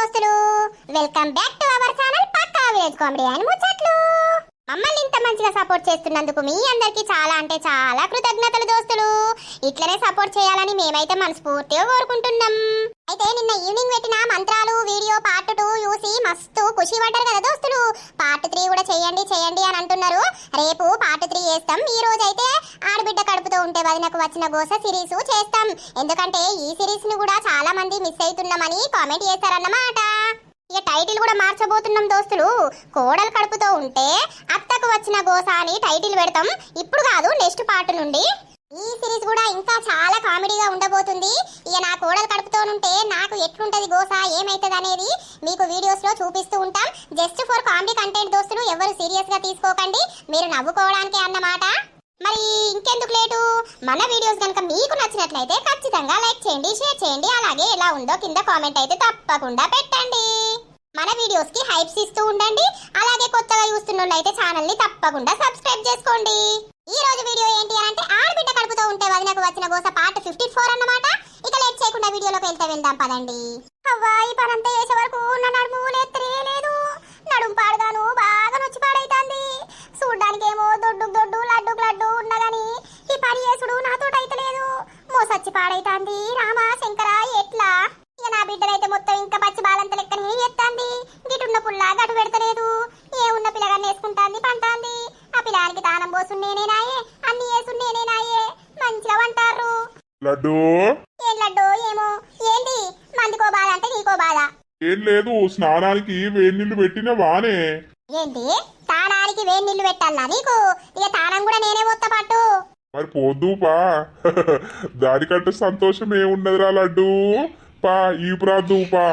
దోస్తులు. Welcome back to our channel Pakka village comedy and ముచ్చట్లు మమ్మల్ని ఇంత మంచిగా సపోర్ట్ చేస్తున్నందుకు మీ అందరికీ చాలా అంటే చాలా కృతజ్ఞతలు దోస్తులు. ఇట్లనే సపోర్ట్ చేయాలని మేమైతే మనస్ఫూర్తిగా కోరుకుంటున్నాం. అయితే నిన్న ఈవినింగ్ పెట్టిన మంత్రాలు వీడియో పార్ట్ టూ చూసి మస్తు ఖుషి పడ్డారు కదా దోస్తులు. పార్ట్ త్రీ కూడా చేయండి చేయండి అని అంటున్నారు. రేపు పార్ట్ త్రీ చేస్తాం. ఈ రోజు అయితే ఆడబిడ్డ కడుపుతో ఉంటే వదినకు వచ్చిన గోస సిరీస్ చేస్తాం. ఎందుకంటే ఈ సిరీస్ని కూడా చాలా మంది మిస్ అవుతున్నామని కామెంట్ చేశారన్నమాట ఇక టైటిల్ కూడా మార్చబోతున్నాం దోస్తులు. కోడలు కడుపుతో ఉంటే అత్తకు వచ్చిన గోస అని టైటిల్ పెడతాం. ఇప్పుడు కాదు నెక్స్ట్ పార్ట్ నుండి. ఈ సిరీస్ కూడా ఇంకా చాలా కామెడీగా ఉండబోతుంది. ఇక నా కోడలు కడుపుతో ఉంటే నాకు ఎట్లుంటది గోస? ఏమైతుంది అనేది మీకు వీడియోస్లో చూపిస్తూ ఉంటాం. జస్ట్ ఫర్ కామెడీ కంటెంట్ దోస్తులు ఎవరు సీరియస్గా తీసుకోకండి. మీరు నవ్వుకోవడానికి అన్నమాట. మరి ఇంకెందుకు లేటు? మన వీడియోస్ కనుక మీకు నచ్చినట్లయితే ఖచ్చితంగా లైక్ చేయండి షేర్ చేయండి. అలాగే ఎలా ఉందో కింద కామెంట్ అయితే తప్పకుండా పెట్టండి. మన వీడియోస్కి హైప్స్ ఇస్తూ ఉండండి. అలాగే కొత్తగా చూస్తున్న అయితే ఛానల్ని తప్పకుండా సబ్స్క్రైబ్ చేసుకోండి. ఈ రోజు వీడియో ఏంటి అని అంటే ఆడబిడ్డ కడుపుతో ఉంటే వదినకు వచ్చిన గోస పార్ట్ ఫిఫ్టీ ఫోర్ అన్నమాట. ఇక లేట్ చేయకుండా వీడియోలోకి వెళ్తే వెళ్దాం పదండి. అవ్వా ఈ పనంతా చేసే వరకు నా నడుము లేదు నడుము పాడుగాను బాగా నొచ్చి పాడైతాంది. చూడ్డానికేమో దొడ్డు దొడ్డు లడ్డు లడ్డు ఉన్నదని ఈ పని చేసుడు నాతో అయితలేదు మోసచ్చి పాడైతాంది రామా శంకర ఎట్లా? ఇక నా బిడ్డలైతే మొత్తం ఇంకా పచ్చి బాలంత లెక్కనే ఎత్తాంది. గిటున్న పుల్ల గటు పెడతలేదు. ఏ ఉన్న పిల్లగాన్ని వేసుకుంటాంది పంటాంది. ఆ పిల్లానికి తానం పోసున్నేనేనాయే అన్ని వేసున్నేనేనాయే మంచిగా వంటారు లడ్డు? ఏం లడ్డు ఏమో. ఏంటి మందికో బాధ అంటే నీకో బాధ. ఏం లేదు స్నానానికి వేడి నీళ్ళు పెట్టిన వానే. ఏంటి తానానికి వేడి నీళ్ళు పెట్టాలా నీకు? ఇక తానం కూడా నేనే పోతా పట్టు మరి పోద్దు పా. దానికంటే సంతోషం ఏమున్నదిరా లడ్డు? పా ఈ ప్రాద్దు పా.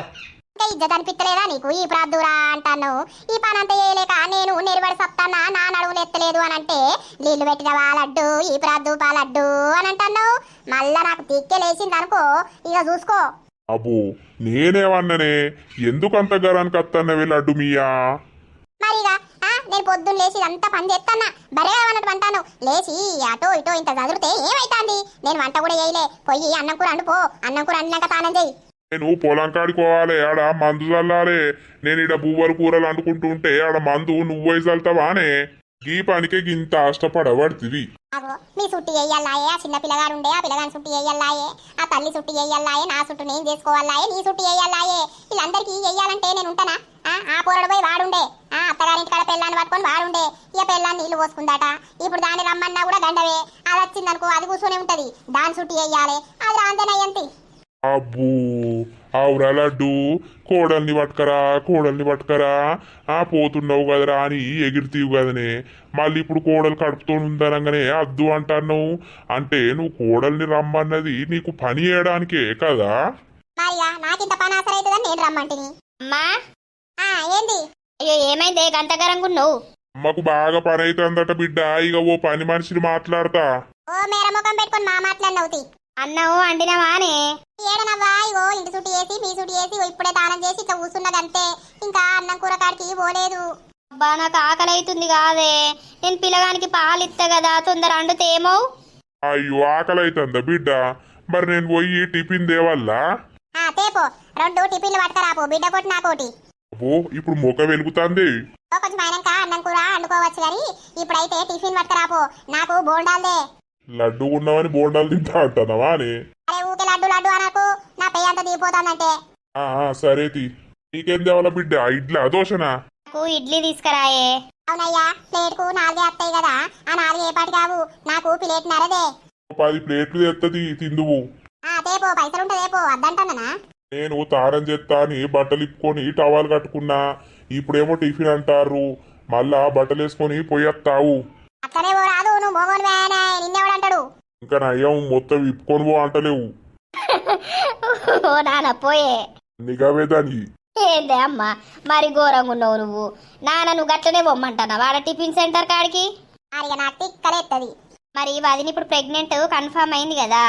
ఇజ్జత్ అనిపిస్తలేదా నీకు? ఈ ప్రార్థురా అంటాను. ఈ పని అంతా చేయలేక నేను నిలబడి సత్తానా? నా నడువులు ఎత్తలేదు అని అంటే నీళ్ళు పెట్టిన లడ్డు? ఈ ప్రార్థు పా లడ్డు అని అంటాను. మళ్ళా నాకు తిక్కెలేసింది అనుకో ఇక చూసుకో. అబ్బో నేనేమన్ననే? ఎందుకు అంత గరానికి వస్తానవే లడ్డు మీయా? మరిగా ఆ, నేను పొద్దున్న లేచి అంతా పని చేస్తానా బరేగా అన్నట్టు అంటాను. లేచి అటో ఇటో ఇంత చదివితే ఏమైతాంది? నేను వంట కూడా చేయలే. పోయి అన్నం కూర అండు పో అన్నం కూర అండినాక తానం చేయి. నేను పొలం కాడుకోవాలి ఆడ మందు చల్లాలే. నేను ఇడ బువ్వరు కూరలు అంటుకుంటుంటే ఆడ మందు నువ్వే చల్తావానే గీ పనికే గింత ఆష్టపడబడుతుంది అగో మీ సుట్టి వేయాలాయే ఆ చిన్న పిల్లగాడు ఉండే ఆ పిల్లగాని సుట్టి వేయాలాయే ఆ తల్లి సుట్టి వేయాలాయే నా సుట్టు నేను చేసుకోవాలాయే నీ సుట్టి వేయాలాయే వీళ్ళందరికీ వేయాలంటే నేను ఉంటానా? ఆ, ఆ పోరడు పోయి వాడుండే. ఆ అత్తగారింటి కాడ పెళ్ళాన్ని పట్టుకొని వాడుండే. ఇక పెళ్ళాన్ని నీళ్ళు పోసుకుందాట. ఇప్పుడు దాన్ని రమ్మన్నా కూడా గండవే. అది వచ్చిందనుకో అది కూర్చొని ఉంటది. దాని సుట్టి వేయాలి అది రాందనయ్యంతి అబ్బో అవురా లడ్డు కోడల్ని పట్టుకరా కోడల్ని పట్టుకరా. ఆ పోతున్నావు కదరా అని ఎగిరితీవు కదనే. మళ్ళీ ఇప్పుడు కోడలు కడుపుతో ఉందనగానే అద్దు అంటాను అంటే నువ్వు కోడల్ని రమ్మన్నది నీకు పని చేయడానికే కదా? మరిగా నాకింత పని ఆసర అవుతుందని నేను రమ్మంటిని. అమ్మా. ఆ ఏంది? అయ్యో ఏమైందే? ఉన్నావు అమ్మకు బాగా పని అవుతుందట బిడ్డ. ఇక ఓ పని మనిషిని మాట్లాడతా. ఓ మేర ముఖం పెట్టుకొని మా మాట్లాడినవుతి అన్నవు అండినవానే ఏడనవ్వా? ఇగో ఇంటి సుట్టి వేసి మీ సుట్టి వేసి ఇప్పుడే దానం చేసి ఇట్లా కూర్చున్నదంతే ఇంకా అన్నం కూర కాడికి పోలేదు. అబ్బా నాకు ఆకలి అవుతుంది కాదే. నేను పిల్లగానికి పాలు ఇస్తా కదా తొందర అండుతేమో అయ్యో ఆకలి అవుతుందా బిడ్డ? మరి నేను పోయి టిఫిన్ దేవల్లా? ఆ తేపో. రెండు టిఫిన్లు పట్టుకరాపో బిడ్డ కొట్టి నాకోటి. అబ్బో ఇప్పుడు మొక్క వెలుగుతాంది. కొంచెం అయినాక అన్నం కూర వండుకోవచ్చు కానీ ఇప్పుడైతే టిఫిన్ పట్టుకరాపో నాకు బోండాల్దే. లడ్డు ఉన్నవని బోండాలు తింటా అంటున్నావా అని అరే ఊకే లడ్డు లడ్డు అనకు. నా పెయ్యి అంతా దిగిపోతుందంటే. ఆ, ఆ, సరే తి. నీకేం తేవాలా బిడ్డ? ఇడ్లా దోశనా ఇడ్లీ తీసుకురాయే. అవునయ్యా ప్లేట్కు నాలుగే వస్తాయి కదా. ఆ నాలుగు ఏ పాటి కావు నాకు ప్లేట్ నరదే. పది ప్లేట్లు తెత్తది తిందువు. ఆ తేపో పైసలు ఉంటుందేపో వద్దంటానా నేను తారం చేస్తా అని బట్టలు ఇప్పుకొని టవాలు కట్టుకున్నా. ఇప్పుడేమో టిఫిన్ అంటారు మళ్ళా బట్టలు వేసుకొని పోయేస్తావు అట్లనే ఓ రాదు నువ్వు మోగోని వేయనే నిన్నెవడంటాడు ఇంకా నయ్యం మొత్తం విప్పుకొని పో అంటలేవు. ఓ నాన్న పోయే. నిఘావే దానికి ఏందే అమ్మా మరి ఘోరంగా ఉన్నావు నువ్వు. నాన్న నువ్వు గట్లనే పొమ్మంటానా వాడ టిఫిన్ సెంటర్ కాడికి? అరిగ నాకు తిక్కలేస్తుంది మరి వదిన ఇప్పుడు ప్రెగ్నెంట్ కన్ఫర్మ్ అయింది కదా.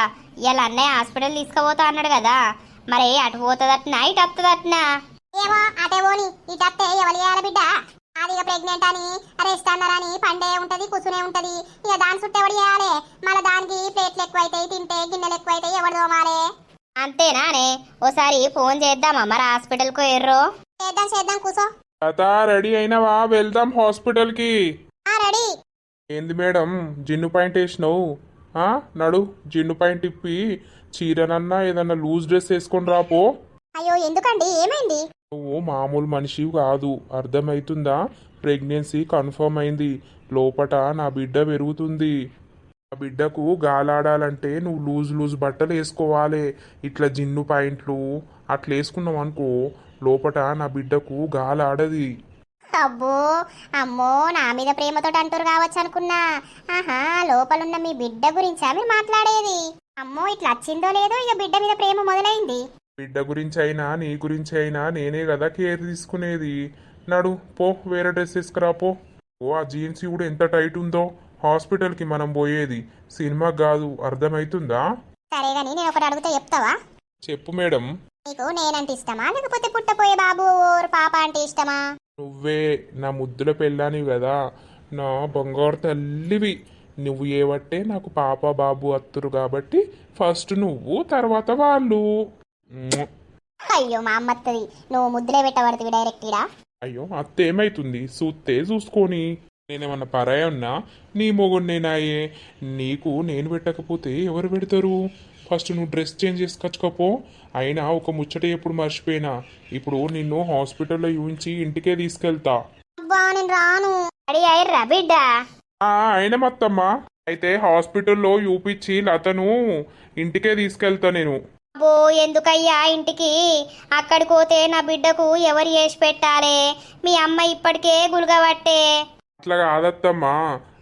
ఇలా అన్నయ్య హాస్పిటల్ తీసుకుపోతా అన్నాడు కదా. మరి అటు పోతుందట్నా ఇటు వస్తుందట్నా ఏమో అటే పోని ఇటు అత్తే ఎవరు చేయాలి బిడ్డ? అది ఇక ప్రెగ్నెంట్ అని రెస్ట్ అన్నారని పండే ఉంటది కూర్చునే ఉంటది. ఇక దాని చుట్టూ ఎవడు చేయాలి? మళ్ళీ దానికి ప్లేట్లు ఎక్కువైతాయి తింటే గిన్నెలు ఎక్కువైతాయి ఎవడు తోమాలి? అంతేనానే ఓసారి ఫోన్ చేద్దామా మరి హాస్పిటల్కు ఎర్రో. చేద్దాం చేద్దాం కూసో. లత రెడీ అయినవా? వెళ్దాం హాస్పిటల్కి. ఆ రెడీ. ఏంది మేడం జిన్ను పాయింట్ వేసినావు? ఆ, నడు జిన్ను పాయింట్ ఇప్పి చీరనన్నా ఏదన్నా లూజ్ డ్రెస్ వేసుకొని రాపో అయ్యో ఎందుకండి? ఏమైంది? నువ్వు మామూలు మనిషి కాదు. అర్థమవుతుందా ప్రెగ్నెన్సీ కన్ఫర్మ్ అయింది. లోపట నా బిడ్డ పెరుగుతుంది. ఆ బిడ్డకు గాలాడాలంటే నువ్వు లూజ్ లూజ్ బట్టలు వేసుకోవాలి. ఇట్లా జిన్ను పాయింట్లు అట్లా వేసుకున్నావు అనుకో లోపట నా బిడ్డకు గాలాడది. అబ్బో అమ్మో నా మీద ప్రేమతో అంటారు కావచ్చు అనుకున్నా. ఆహా లోపలున్న మీ బిడ్డ గురించా మీరు మాట్లాడేది? అమ్మో ఇట్లా వచ్చిందో లేదో ఇక బిడ్డ మీద ప్రేమ మొదలైంది. బిడ్డ గురించి అయినా నీ గురించి అయినా నేనే కదా కేర్ తీసుకునేది. నడు పో వేరే డ్రెస్ తీసుకురా పో. ఓ ఆ జీన్స్ కూడా ఎంత టైట్ ఉందో. హాస్పిటల్కి మనం పోయేది. సినిమా కాదు అర్థమవుతుందా సరే గాని నేను ఒకటి అడిగితే చెప్తావా? చెప్పు మేడం. నీకు నేనంటే ఇష్టమా? లేకపోతే పుట్టపోయే బాబు ఓర్ పాప అంటే ఇష్టమా? నువ్వే నా ముద్దుల పెళ్ళానివి కదా. నా బంగారు తల్లివి. నువ్వు ఏవట్టే నాకు పాప బాబు అత్తురు కాబట్టి ఫస్ట్ నువ్వు తర్వాత వాళ్ళు. అయ్యో మా అమ్మత్తది నువ్వు ముద్దులే పెట్టబడుతుంది డైరెక్ట్ ఇడా అయ్యో అత్త ఏమైతుంది? చూస్తే చూసుకొని. నేనేమన్నా పరాయి ఉన్నా? నీ మొగుడినేనాయే నీకు నేను పెట్టకపోతే ఎవరు పెడతారు? ఫస్ట్ నువ్వు డ్రెస్ చేంజ్ చేసుకొచ్చుకోపో అయినా ఒక ముచ్చట ఎప్పుడు మర్చిపోయినా. ఇప్పుడు నిన్ను హాస్పిటల్లో చూపించి ఇంటికే తీసుకెళ్తా. అబ్బా నేను రాను. రెడీ అయ్యర్రా బిడ్డ. ఆ అయిన మత్తమ్మ అయితే హాస్పిటల్లో చూపించి లతను ఇంటికే తీసుకెళ్తా నేను. అబ్బో ఎందుకయ్యా ఇంటికి? అక్కడికి పోతే నా బిడ్డకు ఎవరు చేసి పెట్టాలే మీ అమ్మ ఇప్పటికే గులగబట్టే. అట్లా కాదత్తమ్మా.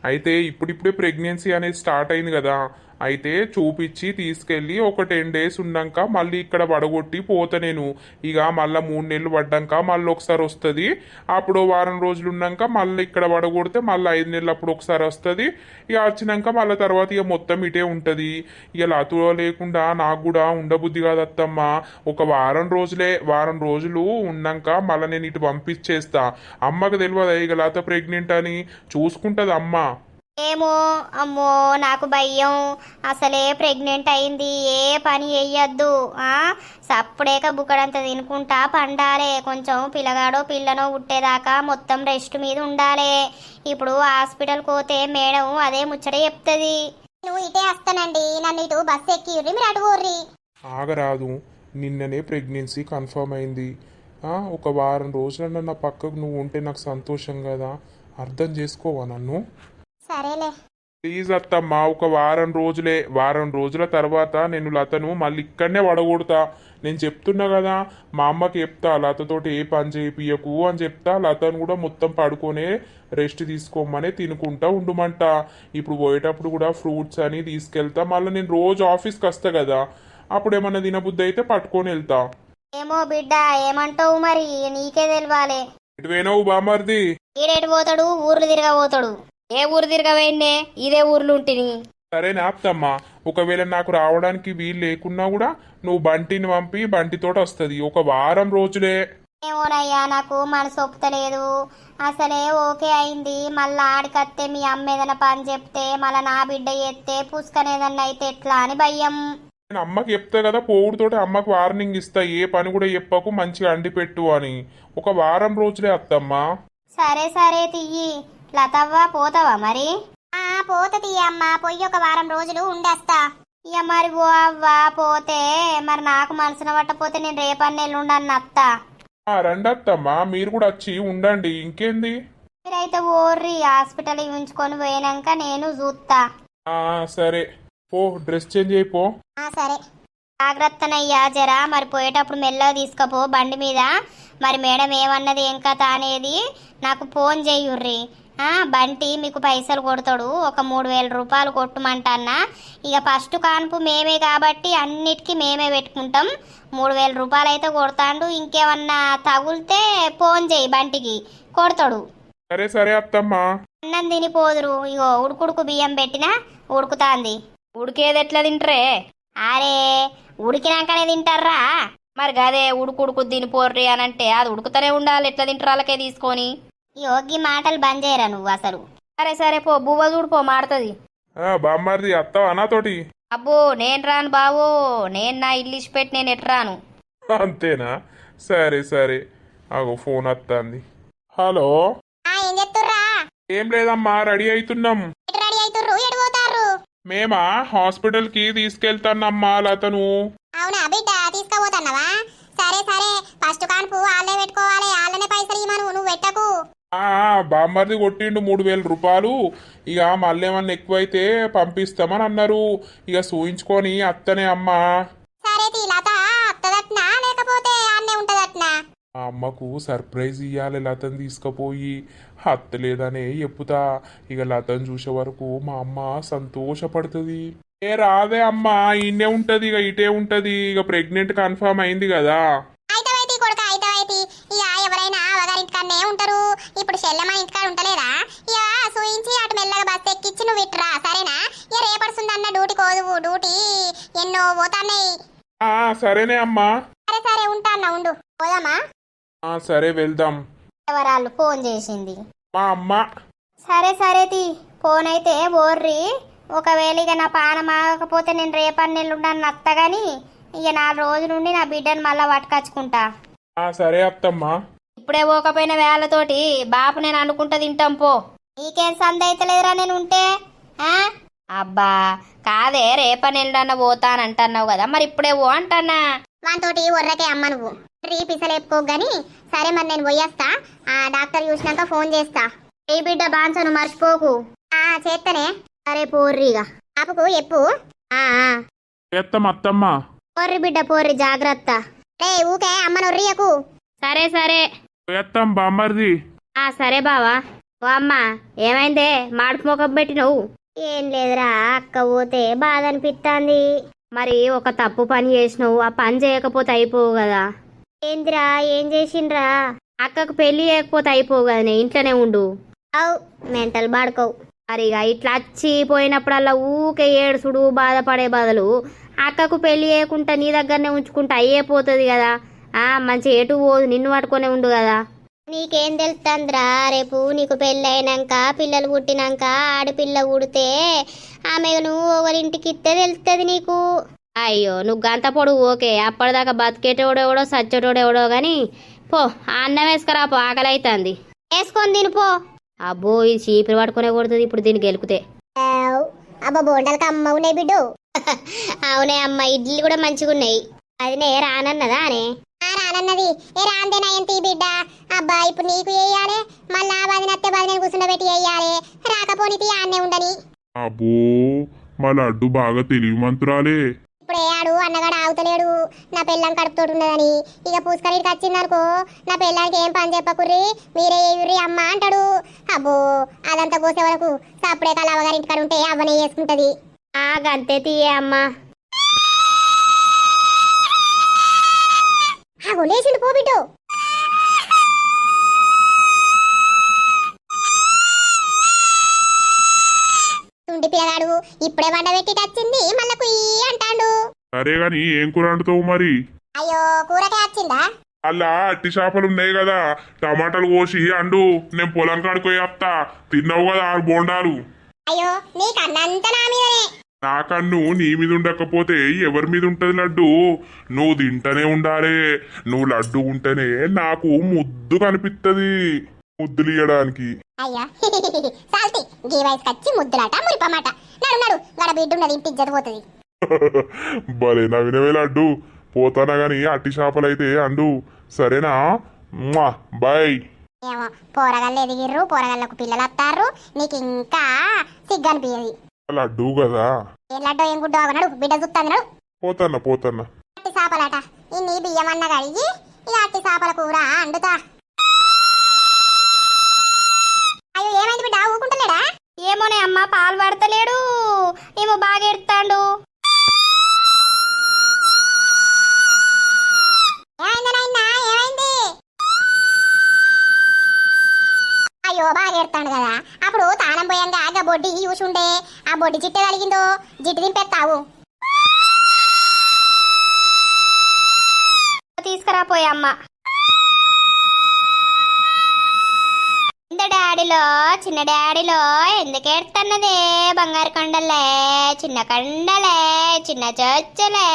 అయితే ఇప్పుడిప్పుడే ప్రెగ్నెన్సీ అనేది స్టార్ట్ అయింది కదా. అయితే చూపించి తీసుకెళ్ళి ఒక టెన్ డేస్ ఉన్నాక మళ్ళీ ఇక్కడ పడగొట్టి పోతా నేను. ఇక మళ్ళీ మూడు నెలలు పడ్డాక మళ్ళీ ఒకసారి వస్తుంది. అప్పుడు వారం రోజులు ఉన్నాక మళ్ళీ ఇక్కడ పడగొడితే మళ్ళీ ఐదు నెలలు అప్పుడు ఒకసారి వస్తుంది. ఇక వచ్చినాక మళ్ళీ తర్వాత ఇక మొత్తం ఇటే ఉంటుంది. ఇక లతో లేకుండా నాకు కూడా ఉండబుద్ధి కాదత్తమ్మా ఒక వారం రోజులే వారం రోజులు ఉన్నాక మళ్ళీ నేను ఇటు పంపించేస్తా. అమ్మకు తెలియదు ఇక లత ప్రెగ్నెంట్ అని? చూసుకుంటుంది అమ్మ. ఏమో అమ్మో నాకు భయం. అసలే ప్రెగ్నెంట్ అయింది. ఏ పని చెయ్యొద్దు. ఆ? సప్పుడేక బుక్కడంత తినుకుంటా పండాలే. కొంచెం పిల్లగాడో పిల్లనో పుట్టేదాకా మొత్తం రెస్ట్ మీద ఉండాలి. ఇప్పుడు హాస్పిటల్ పోతే మేడం అదే ముచ్చట చెప్తుంది. నువ్వు ఇటే వస్తానండి. నన్ను ఇటు బస్సు ఎక్కి మీరు అటు ఊర్రి ఆగరాదు. నిన్ననే ప్రెగ్నెన్సీ కన్ఫర్మ్ అయింది. ఆ, ఒక వారం రోజులన్నా నా పక్కకు నువ్వు ఉంటే నాకు సంతోషం కదా. అర్థం చేసుకోవా నన్ను? సరేలే. ప్లీజ్ అత్తమ్మా ఒక వారం రోజులే. వారం రోజుల తర్వాత నేను లతను మళ్ళీ ఇక్కడనే వడగొడతా. నేను చెప్తున్నా కదా మా అమ్మకి చెప్తా లతతోటి ఏ పని చేపియకు అని చెప్తా. లతను కూడా మొత్తం పడుకొనే రెస్ట్ తీసుకోమని తినుకుంటా ఉండుమంట. ఇప్పుడు పోయేటప్పుడు కూడా ఫ్రూట్స్ అని తీసుకెళ్తా. మళ్ళీ నేను రోజు ఆఫీస్కి వస్తా కదా అప్పుడు ఏమన్నా తినబుద్ధి అయితే పట్టుకొని వెళ్తా. ఏమో బిడ్డ ఏమంటావు మరి? నీకే తెలియాలి ఎటువైనావు బామర్ది? ఈడేటు పోతాడు ఊర్లు తిరగబోతాడు. ఏ ఊరు తిరగవేందే ఇదే ఊర్లు ఉంటిని. సరేనా అత్తమ్మా ఒకవేళ నాకు రావడానికి వీలు లేకున్నా కూడా నువ్వు బంటిని పంపి బంటితోటి వస్తుంది. ఒక వారం రోజులే. ఏమోనయ్యా నాకు మనసు ఒప్పుతలేదు. అసలే ఓకే అయింది. మళ్ళా ఆడికత్తే మీ అమ్మ ఏదైనా పని చెప్తే మళ్ళా నా బిడ్డ ఎత్తే పుస్తకం ఏదన్నా అయితే ఎట్లా అని భయం. నేను అమ్మకి చెప్తా కదా పోవుడుతోటి అమ్మకి వార్నింగ్ ఇస్తా. ఏ పని కూడా చెప్పకు మంచిగా అండి పెట్టు అని. ఒక వారం రోజులే అత్తమ్మా. సరే సరే తియ్యి లతవ్వ పోతావా మరి? ఆ పోతది అమ్మ. పొయ్యి ఒక వారం రోజులు ఉండేస్తా. ఇక మరి పో అవ్వా పోతే మరి నాకు మనసున పట్టపోతే నేను రేపన్ని ఎల్లుండన్న అత్త. ఆ, మీరు కూడా వచ్చి ఉండండి. ఇంకేంది? మీరైతే ఓర్రి హాస్పిటల్ ఉంచుకొని పోయినాక నేను చూస్తా ఆ సరే. పో డ్రెస్ చేంజ్ అయిపో ఆ సరే. జాగ్రత్తనయ్యా జరా. మరి పోయేటప్పుడు మెల్లగా తీసుకపో బండి మీద. మరి మేడం ఏమన్నది ఏం కథ అనేది నాకు ఫోన్ చేయుర్రి. బంటి మీకు పైసలు కొడతాడు. ఒక మూడు వేల రూపాయలు కొట్టమంటన్నా. ఇక ఫస్ట్ కాన్పు మేమే కాబట్టి అన్నిటికీ మేమే పెట్టుకుంటాం. మూడు వేల రూపాయలు అయితే కొడతాడు. ఇంకేమన్నా తగులితే ఫోన్ చేయి బంటికి. కొడతాడు. సరే సరే అత్తమ్మా. అన్నం తినిపోదురు ఇగో ఉడుకుడుకు బియ్యం పెట్టినా ఉడుకుతాంది. ఉడికేది ఎట్లా తింటరే? అరే ఉడికినాకనే తింటారా మరి గదే ఉడుకుడుకు తినిపోర్రి అని అంటే అది ఉడుకుతూనే ఉండాలి. ఎట్లా తింటారు? వాళ్ళకే తీసుకొని. యోగి మాటలు బంద్ చేయరా నువ్వు అసలు? సరే సరే పో. బువ్వ చూడు పో మాడుతుంది. ఆ, బామ్మర్ది అత్తవా నాతోటి? అబ్బో నేను రాను బావో. నేను నా ఇల్లు ఇచ్చిపెట్టి నేను ఎటు రాను? అంతేనా? సరే సరే. అగో ఫోన్ వస్తుంది హలో? ఏం చెప్తుర్రా ఏం లేదమ్మా రెడీ అవుతున్నాం రెడీ అవుతుర్రు ఎటు పోతారు మేమా హాస్పిటల్కి తీసుకెళ్తానమ్మా లతను. అవునా బిడ్డ తీసుకుపోతున్నావా సరే సరే ఫస్ట్ కాన్పు వాళ్ళే పెట్టుకోవాలి వాళ్ళనే పైసలు ఇవ్వను నువ్వు పెట్టకు ఆ, బామ్మర్ది కొట్టిండు మూడు వేల రూపాయలు. ఇక మళ్ళీ ఏమన్నా ఎక్కువైతే పంపిస్తామని అన్నారు. ఇక సూయించుకొని అత్తనే అమ్మా. అమ్మకు సర్ప్రైజ్ ఇయ్యాలి లతను తీసుకుపోయి. అత్త లేదనే చెప్పుతా. ఇక లతను చూసే వరకు మా అమ్మ సంతోషపడుతుంది. ఏ రాదే అమ్మా ఈయనే ఉంటది ఇక ఇటే ఉంటది. ఇక ప్రెగ్నెంట్ కన్ఫర్మ్ అయింది కదా. ఇప్పుడు చెల్లెమ్మ ఇంటికాడ ఉంటలేదా? ఇక సూయించి అటు మెల్లగా బస్ ఎక్కించి నువ్వు ఇట్రా సరేనా? ఇక రేపడుతుందన్న డ్యూటీ కోదువు డ్యూటీ ఎన్నో పోతాన్నాయి. ఆ సరేనే అమ్మా. సరే సరే ఉంటా అన్న ఉండు. పోదామా? ఆ సరే వెళ్దాం. ఎవరాళ్ళు ఫోన్ చేసింది? మా అమ్మ. సరే సరే తి. ఫోన్ అయితే బోర్రి ఒకవేళ ఇక నా పానం ఆగకపోతే నేను రేపటి నెల్లుండను నత్త గాని ఇక నాలుగు రోజుల నుండి నా బిడ్డను మళ్ళా పట్టుకచ్చుకుంటా. ఆ సరే అత్తమ్మా. ఇప్పుడే పోకపోయిన వేళతోటి బాపు నేను అనుకుంటా తింటాం పో. నీకేం సంద అయితలేదురా నేను ఉంటే? ఆ? అబ్బా కాదే రేపటి నెల్లుండన్న పోతానంటున్నావు కదా మరి ఇప్పుడే పో అంటన్నా. వానితోటి ఒర్రకే అమ్మ నువ్వు. రీ పిసలేపుకో గాని సరే మరి నేను పోయేస్తా. ఆ డాక్టర్ చూసినాక ఫోన్ చేస్తా. ఏ బిడ్డ బాన్సను మర్చిపోకు. ఆ చేత్తనే. సరే పోర్రిగా. పాపకు ఎప్పు ఆ పోర్రి బిడ్డ పోర్రి జాగ్రత్త. రే ఊకే అమ్మ నొర్రియకు. సరే సరే. ఎత్తం బామ్మర్ది. ఆ సరే బావా. ఓ అమ్మ ఏమైందే? మాడుపు ముఖం పెట్టినవు? ఏం లేదురా అక్క పోతే బాధ అనిపిస్తుంది మరి ఒక తప్పు పని చేసినావు ఆ పని చేయకపోతే అయిపోవు కదా. ఏందిరా ఏం చేసిండ్రా? అక్కకు పెళ్ళి చేయకపోతే అయిపోవు కదా ఇంట్లోనే ఉండు. అవు మెంటల్ బాడుకోవు. మరి ఇక ఇట్లా వచ్చి పోయినప్పుడల్లా ఊకే ఏడుసుడు బాధపడే బదులు అక్కకు పెళ్ళి చేయకుండా నీ దగ్గరనే ఉంచుకుంటే అయ్యే పోతుంది కదా. మంచి ఎటు పోదు నిన్ను పట్టుకొనే ఉండు కదా. నీకేం తెలుస్తుందిరా రేపు నీకు పెళ్ళైనాక పిల్లలు పుట్టినాక ఆడపిల్ల పుడితే ఆమె నువ్వు ఎవరింటికి ఇస్తే తెలుస్తుంది నీకు. అయ్యో నువ్వు గంత పొడు ఓకే అప్పటిదాకా బతికేటోడెవడో సచ్చేటోడెవడో గాని పో ఆ అన్నం వేసుకురా పో ఆకలి అవుతుంది వేసుకొని తినిపో అబ్బో ఇది చీపురు పట్టుకునే కొడుతుంది ఇప్పుడు దీన్ని గెలిపితే. ఆవ్. అబ్బా బోండాలకు అమ్మ ఉన్నాయి బిడ్డు. అవునే అమ్మ ఇడ్లీ కూడా మంచిగా ఉన్నాయి అదినే రానన్నదా అనే? రానన్నది. ఏ రాందేనా ఏంటి బిడ్డ? అబ్బా ఇప్పుడు నీకు వేయాలి మళ్ళా వదినత్తే వదిన కూర్చుండబెట్టి వేయాలి రాకపోనితి ఆన్నే ఉండని. అబ్బో మా లడ్డు బాగా తెలివి మంతురాలే. ఇప్పుడు ఏడు అన్నగాడు ఆగుతలేడు. నా పెళ్ళం కడుపుతోటి ఉన్నదని ఇక పూసుకరీడికి వచ్చిందనుకో నా పెళ్ళానికి ఏం పని చెప్పకుర్రి? మీరే ఏయుర్రి అమ్మ అంటాడు. అబ్బో అదంతా కోసే వరకు సప్పుడే కల అవగారింటి కాడ ఉంటే అవ్వనే చేసుకుంటది. ఆ గంతే తీయే అమ్మా. ఆగో లేచిండు పో బిడ్డు. పిల్లగాడు ఇప్పుడే వచ్చింది మళ్ళా కుయ్యి అంటాడు. సరే గాని ఏం కూర వండుతావు మరి? అయ్యో కూరకే వచ్చిందా? అలా అట్టి చేపలు ఉన్నాయి కదా. టమాటాలు కోసి అండు నేను పొలం కాడుకోయి వస్తా తిన్నావు కదా ఆరు బోండాలు. అయ్యో నీకు అన్నంత నా మీదనే. నా కన్ను నీ మీద ఉండకపోతే ఎవరి మీద ఉంటది లడ్డు? నువ్వు తింటనే ఉండాలి. నువ్వు లడ్డు ఉంటేనే నాకు ముద్దు కనిపిత్తది. ముద్దులు ఇయ్యడానికి. అయ్యా సాల్తి గీ వయసుకి వచ్చి ముద్దులాట మురిపమాట. నడు నడు గడ బిడ్డ ఉన్నది ఇంటి ఇజ్జత పోతుంది. భలే నవ్వినవే లడ్డు. పోతానా గాని అట్టి చేపలైతే అండు. సరేనా? బాయ్. ఏమో పోరగాళ్ళు ఎదిగిర్రు పోరగాళ్ళకు పిల్లలు వస్తారు నీకు ఇంకా సిగ్గు అనిపించదు లడ్డు కదా. ఏం లడ్డో ఏం గుడ్డో నడు బిడ్డ చూస్తాను నడు పోతాన్నా పోతాన్నా. అట్టి చేపలట ఇన్ని బియ్యం అన్న కడిగి ఇక అట్టి చేపల కూర అండుతా. అయ్యో ఏమైంది బిడ్డ? ఊకుంటలేడా? ఏమోనే అమ్మ పాలు పడతలేడు. ఏమో బాగా ఎడతాండు. బొడ్డి చూసుండే ఆ బొడ్డి చిట్ట కలిగిందో? జిట్టు దింపేస్తావు తీసుకురా అమ్మ. ఇంత డాడీలో చిన్న డాడీలో ఎందుకు ఏడుతున్నదే బంగారు కొండలే చిన్న కండలే చిన్న చొచ్చలే.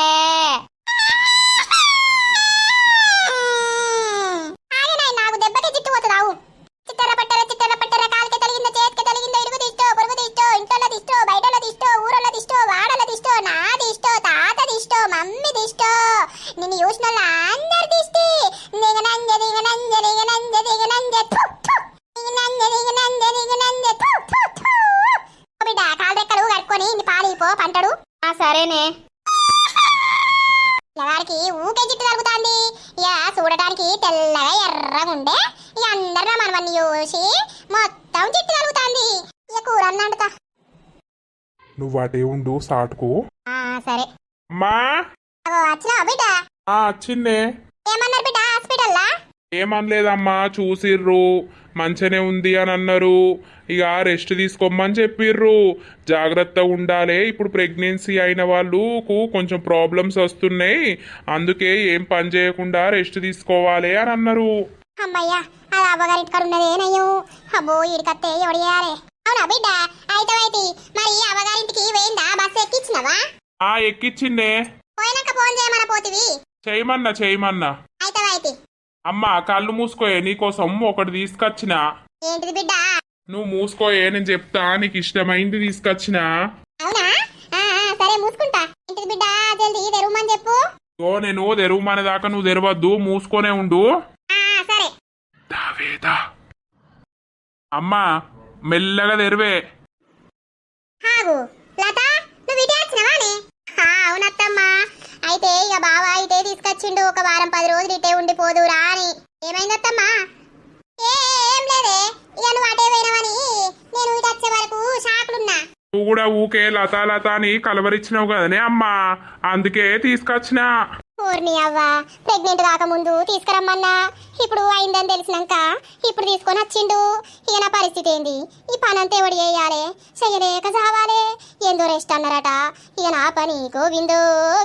అందరు మనవన్ని చూసి మొత్తం ఇక కూర అన్నండుతా? నువ్వు అటే ఉండు సాటుకు ఆ సరే. అమ్మా! అగో వచ్చినావా బిడ్డ? ఆ చిన్నే ఏమన్నారు బిడ్డ? హాస్పిటల్లా? ఏమనలేదమ్మా చూసిర్రు. మంచిగానే ఉంది అని అన్నారు. ఇక రెస్ట్ తీసుకోమని చెప్పిర్రు. జాగ్రత్త ఉండాలి. ఇప్పుడు ప్రెగ్నెన్సీ అయిన వాళ్ళకు కొంచెం ప్రాబ్లమ్స్ వస్తున్నాయి. అందుకే ఏం పని చేయకుండా రెస్ట్ తీసుకోవాలి అని అన్నారు. అమ్మయ్యా అది అవ్వగారింటి కాడ ఉన్నదే నయ్యం. అబ్బో ఈడికత్తే ఎవడు చేయాలి? అవునా బిడ్డ? అయితే మరి అవ్వగారింటికి వేయిందా బస్సు ఎక్కించినవా ఆ ఎక్కిచ్చిండే పోయినాక ఫోన్ చేయమని పోతివి. చేయమన్నా చేయమన్నా. అయితే అయితే అమ్మ కళ్ళు మూసుకోయే నీకోసం ఒకటి తీసుకొచ్చిన. ఏంటిది బిడ్డ? నువ్వు మూసుకోయే నేను చెప్తా నీకు ఇష్టమైంది తీసుకొచ్చిన. అవునా? ఆ, ఆ, సరే మూసుకుంటా. ఏంటిది బిడ్డ? జల్దీ తెరుమని చెప్పు. ఓ నేను తెరువు దాకా నువ్వు తెరవద్దు మూసుకొనే ఉండు. ఆ, సరే. దావేదా అమ్మా మెల్లగా తెరివే ఆగు లత నువ్వు ఇటే వచ్చినవానే ఆ, అవునత్తమ్మా అయితే ఇక బావ ఇటే తీసుకొచ్చిండు ఒక వారం పది రోజులు ఇటే ఉండిపోదురా అని ఏమైందత్తమ్మా ఏ ఏం లేదే ఇక నువ్వు అటే పోయినావని నేను ఇటు వచ్చే వరకు షాకులున్నా నువ్వు కూడా ఊకే లతా లత అని కలవరిచ్చినావు కదనే అమ్మా అందుకే తీసుకొచ్చిన ఓర్ని అవ్వ ప్రెగ్నెంట్ కాకముందు తీసుకురమ్మన్నా. ఇప్పుడు అయిందని తెలిసినాక ఇప్పుడు తీసుకొని వచ్చిండు. ఇక నా పరిస్థితి ఏంది? ఈ పని అంతే ఎవడు చేయాలే? చెయ్యలేక చావాలే. ఏందో రెస్ట్ అన్నారట. ఇక నా పని గోవిందో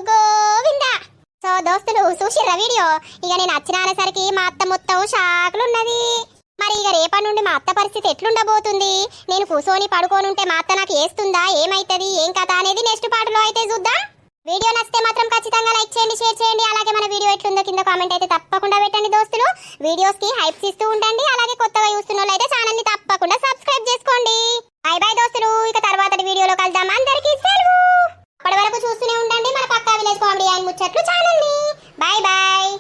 గోవిందా. సో దోస్తులు చూసిర్రా వీడియో? ఇక నేను వచ్చిన అనేసరికి మా అత్త మొత్తం షాకులున్నది. మరి ఇక రేపటి నుండి మా అత్త పరిస్థితి ఎట్లుండబోతుంది? నేను కూర్చొని పడుకోనుంటే మా అత్త నాకు వేస్తుందా ఏమైతుంది? ఏం కథ అనేది నెక్స్ట్ పాటలో అయితే చూద్దాం. వీడియో నచ్చితే మాత్రం ఖచ్చితంగా లైక్ చేయండి షేర్ చేయండి. అలాగే మన వీడియో ఎట్లుందో కింద కామెంట్ అయితే తప్పకుండా పెట్టండి దోస్తులు. వీడియోస్కి హైప్స్ ఇస్తూ ఉండండి. అలాగే కొత్తగా చూస్తున్న వాళ్ళు ఛానల్ని తప్పకుండా సబ్స్క్రైబ్ చేసుకోండి. బై బై దోస్తులు. ఇక తర్వాత వీడియోలో కలుద్దాం. అందరికి అప్పటి వరకు చూస్తూనే ఉండండి మన పక్కా విలేజ్ కామెడీ ముచ్చట్లు ఛానల్ని బై బాయ్